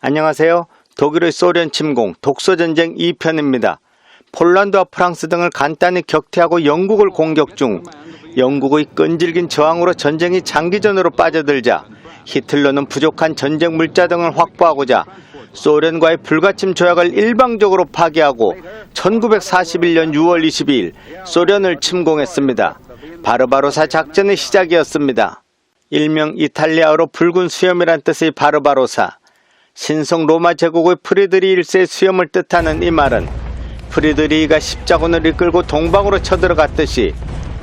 안녕하세요. 독일의 소련 침공 독소전쟁 2편입니다. 폴란드와 프랑스 등을 간단히 격퇴하고 영국을 공격 중 영국의 끈질긴 저항으로 전쟁이 장기전으로 빠져들자 히틀러는 부족한 전쟁 물자 등을 확보하고자 소련과의 불가침 조약을 일방적으로 파기하고 1941년 6월 22일 소련을 침공했습니다. 바르바로사 작전의 시작이었습니다. 일명 이탈리아어로 붉은 수염이란 뜻의 바르바로사. 신성 로마 제국의 프리드리 1세의 수염을 뜻하는 이 말은 프리드리히가 십자군을 이끌고 동방으로 쳐들어갔듯이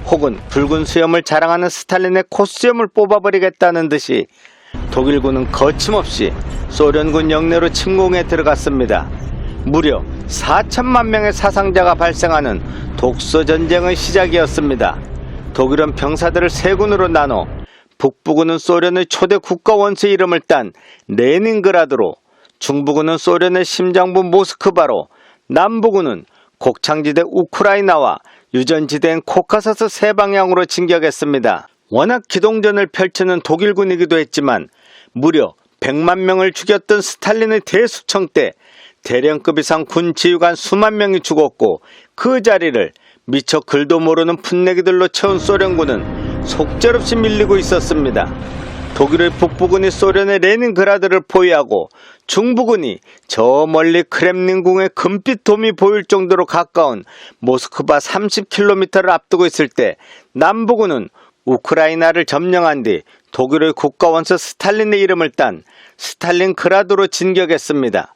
혹은 붉은 수염을 자랑하는 스탈린의 콧수염을 뽑아버리겠다는 듯이 독일군은 거침없이 소련군 영내로 침공에 들어갔습니다. 무려 4천만 명의 사상자가 발생하는 독소전쟁의 시작이었습니다. 독일은 병사들을 세 군으로 나눠 북부군은 소련의 초대 국가 원수 이름을 딴 레닌그라드로, 중부군은 소련의 심장부 모스크바로, 남부군은 곡창지대 우크라이나와 유전지대인 코카서스 세 방향으로 진격했습니다. 워낙 기동전을 펼치는 독일군이기도 했지만 무려 100만 명을 죽였던 스탈린의 대수청 때 대령급 이상 군 지휘관 수만 명이 죽었고 그 자리를 미처 글도 모르는 풋내기들로 채운 소련군은 속절없이 밀리고 있었습니다. 독일의 북부군이 소련의 레닌그라드를 포위하고 중부군이 저 멀리 크렘린궁의 금빛 돔이 보일 정도로 가까운 모스크바 30km를 앞두고 있을 때 남부군은 우크라이나를 점령한 뒤 독일의 국가원수 스탈린의 이름을 딴 스탈린그라드로 진격했습니다.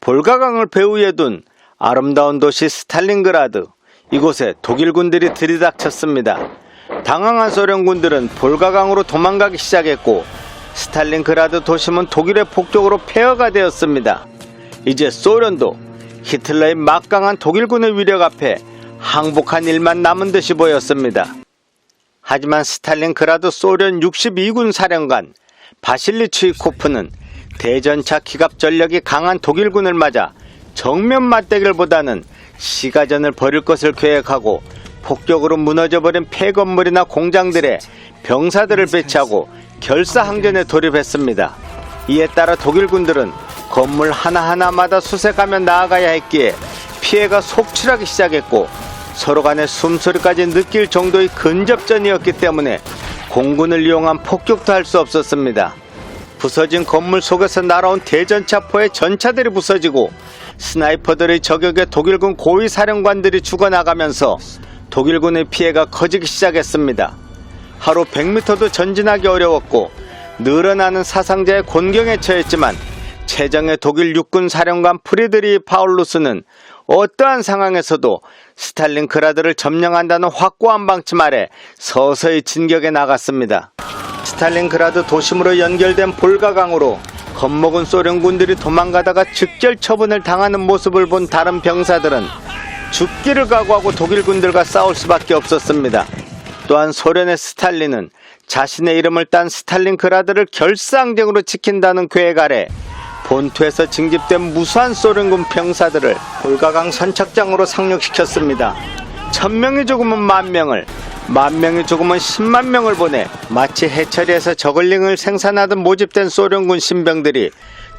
볼가강을 배후에 둔 아름다운 도시 스탈린그라드 이곳에 독일군들이 들이닥쳤습니다. 당황한 소련군들은 볼가강으로 도망가기 시작했고 스탈린그라드 도심은 독일의 폭격으로 폐허가 되었습니다. 이제 소련도 히틀러의 막강한 독일군의 위력 앞에 항복한 일만 남은 듯이 보였습니다. 하지만 스탈린그라드 소련 62군 사령관 바실리 추이코프는 대전차 기갑 전력이 강한 독일군을 맞아 정면 맞대결보다는 시가전을 벌일 것을 계획하고 폭격으로 무너져버린 폐건물이나 공장들에 병사들을 배치하고 결사항전에 돌입했습니다. 이에 따라 독일군들은 건물 하나하나마다 수색하며 나아가야 했기에 피해가 속출하기 시작했고 서로 간의 숨소리까지 느낄 정도의 근접전이었기 때문에 공군을 이용한 폭격도 할 수 없었습니다. 부서진 건물 속에서 날아온 대전차포에 전차들이 부서지고 스나이퍼들의 저격에 독일군 고위 사령관들이 죽어나가면서 독일군의 피해가 커지기 시작했습니다. 하루 100m도 전진하기 어려웠고 늘어나는 사상자의 곤경에 처했지만 최정의 독일 육군 사령관 프리드리 파울루스는 어떠한 상황에서도 스탈린그라드를 점령한다는 확고한 방침 아래 서서히 진격에 나갔습니다. 스탈린그라드 도심으로 연결된 볼가강으로 겁먹은 소련군들이 도망가다가 즉결 처분을 당하는 모습을 본 다른 병사들은 죽기를 각오하고 독일군들과 싸울 수밖에 없었습니다. 또한 소련의 스탈린은 자신의 이름을 딴 스탈린그라드를 결사항쟁으로 지킨다는 계획 아래 본토에서 징집된 무수한 소련군 병사들을 볼가강 선착장으로 상륙시켰습니다. 천명이 죽으면 만명을, 만명이 죽으면 십만 명을 보내 마치 해처리에서 저글링을 생산하듯 모집된 소련군 신병들이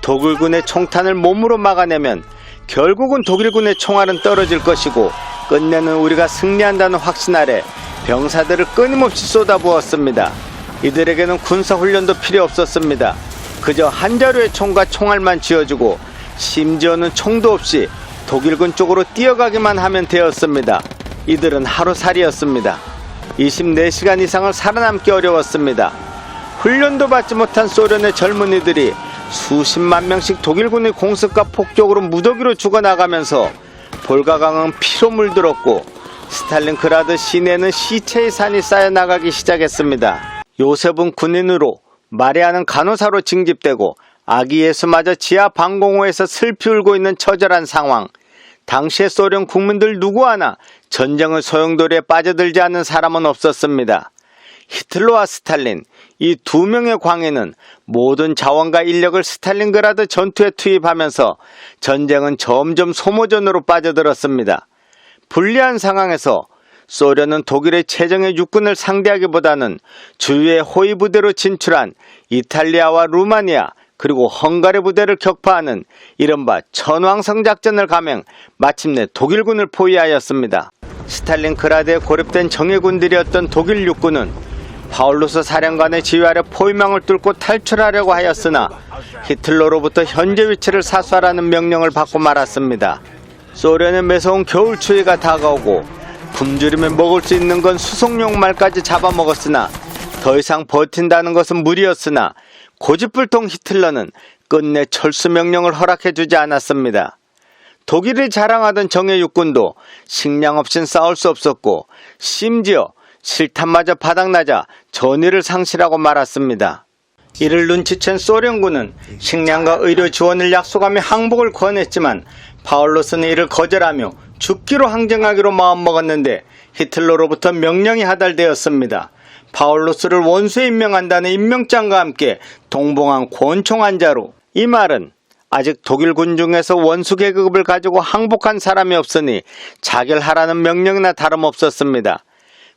독일군의 총탄을 몸으로 막아내면 결국은 독일군의 총알은 떨어질 것이고 끝내는 우리가 승리한다는 확신 아래 병사들을 끊임없이 쏟아부었습니다. 이들에게는 군사훈련도 필요 없었습니다. 그저 한 자루의 총과 총알만 쥐어주고 심지어는 총도 없이 독일군 쪽으로 뛰어가기만 하면 되었습니다. 이들은 하루살이였습니다. 24시간 이상을 살아남기 어려웠습니다. 훈련도 받지 못한 소련의 젊은이들이 수십만 명씩 독일군의 공습과 폭격으로 무더기로 죽어나가면서 볼가강은 피로 물들었고 스탈린그라드 시내는 시체의 산이 쌓여나가기 시작했습니다. 요셉은 군인으로 마리아는 간호사로 징집되고 아기 예수마저 지하 방공호에서 슬피 울고 있는 처절한 상황. 당시의 소련 국민들 누구 하나 전쟁의 소용돌이에 빠져들지 않는 사람은 없었습니다. 히틀러와 스탈린 이 두 명의 광해는 모든 자원과 인력을 스탈린그라드 전투에 투입하면서 전쟁은 점점 소모전으로 빠져들었습니다. 불리한 상황에서 소련은 독일의 최정예 육군을 상대하기보다는 주위의 호위 부대로 진출한 이탈리아와 루마니아 그리고 헝가리 부대를 격파하는 이른바 천왕성 작전을 감행 마침내 독일군을 포위하였습니다. 스탈린그라드에 고립된 정예군들이었던 독일 육군은 파울루스 사령관의 지휘 아래 포위망을 뚫고 탈출하려고 하였으나 히틀러로부터 현재 위치를 사수하라는 명령을 받고 말았습니다. 소련의 매서운 겨울 추위가 다가오고 굶주리며 먹을 수 있는 건 수송용 말까지 잡아먹었으나 더 이상 버틴다는 것은 무리였으나 고집불통 히틀러는 끝내 철수 명령을 허락해주지 않았습니다. 독일이 자랑하던 정예 육군도 식량 없인 싸울 수 없었고 심지어 실탄마저 바닥나자 전의를 상실하고 말았습니다. 이를 눈치챈 소련군은 식량과 의료 지원을 약속하며 항복을 권했지만 파울로스는 이를 거절하며 죽기로 항쟁하기로 마음먹었는데 히틀러로부터 명령이 하달되었습니다. 파울로스를 원수에 임명한다는 임명장과 함께 동봉한 권총한 자로 이 말은 아직 독일군 중에서 원수 계급을 가지고 항복한 사람이 없으니 자결하라는 명령이나 다름없었습니다.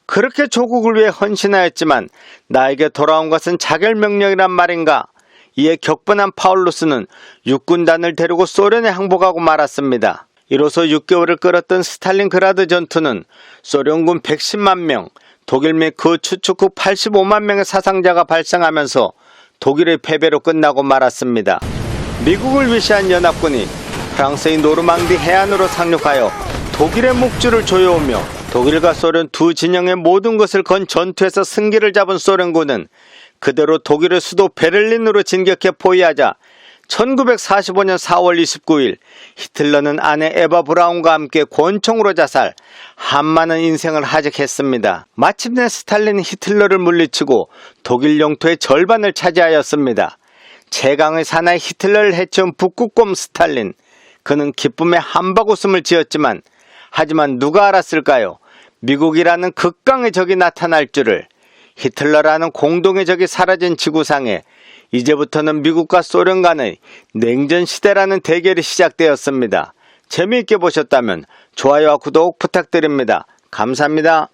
그렇게 조국을 위해 헌신하였지만 나에게 돌아온 것은 자결 명령이란 말인가? 이에 격분한 파울루스는 육군단을 데리고 소련에 항복하고 말았습니다. 이로써 6개월을 끌었던 스탈린그라드 전투는 소련군 110만 명, 독일 및 그 추축국 85만 명의 사상자가 발생하면서 독일의 패배로 끝나고 말았습니다. 미국을 위시한 연합군이 프랑스의 노르망디 해안으로 상륙하여 독일의 목줄을 조여오며 독일과 소련 두 진영의 모든 것을 건 전투에서 승기를 잡은 소련군은 그대로 독일의 수도 베를린으로 진격해 포위하자 1945년 4월 29일 히틀러는 아내 에바 브라운과 함께 권총으로 자살, 한많은 인생을 하직했습니다. 마침내 스탈린 히틀러를 물리치고 독일 영토의 절반을 차지하였습니다. 최강의 사나이 히틀러를 해치운 북극곰 스탈린. 그는 기쁨에 한바구음을 지었지만 하지만 누가 알았을까요? 미국이라는 극강의 적이 나타날 줄을 히틀러라는 공동의 적이 사라진 지구상에 이제부터는 미국과 소련 간의 냉전 시대라는 대결이 시작되었습니다. 재미있게 보셨다면 좋아요와 구독 부탁드립니다. 감사합니다.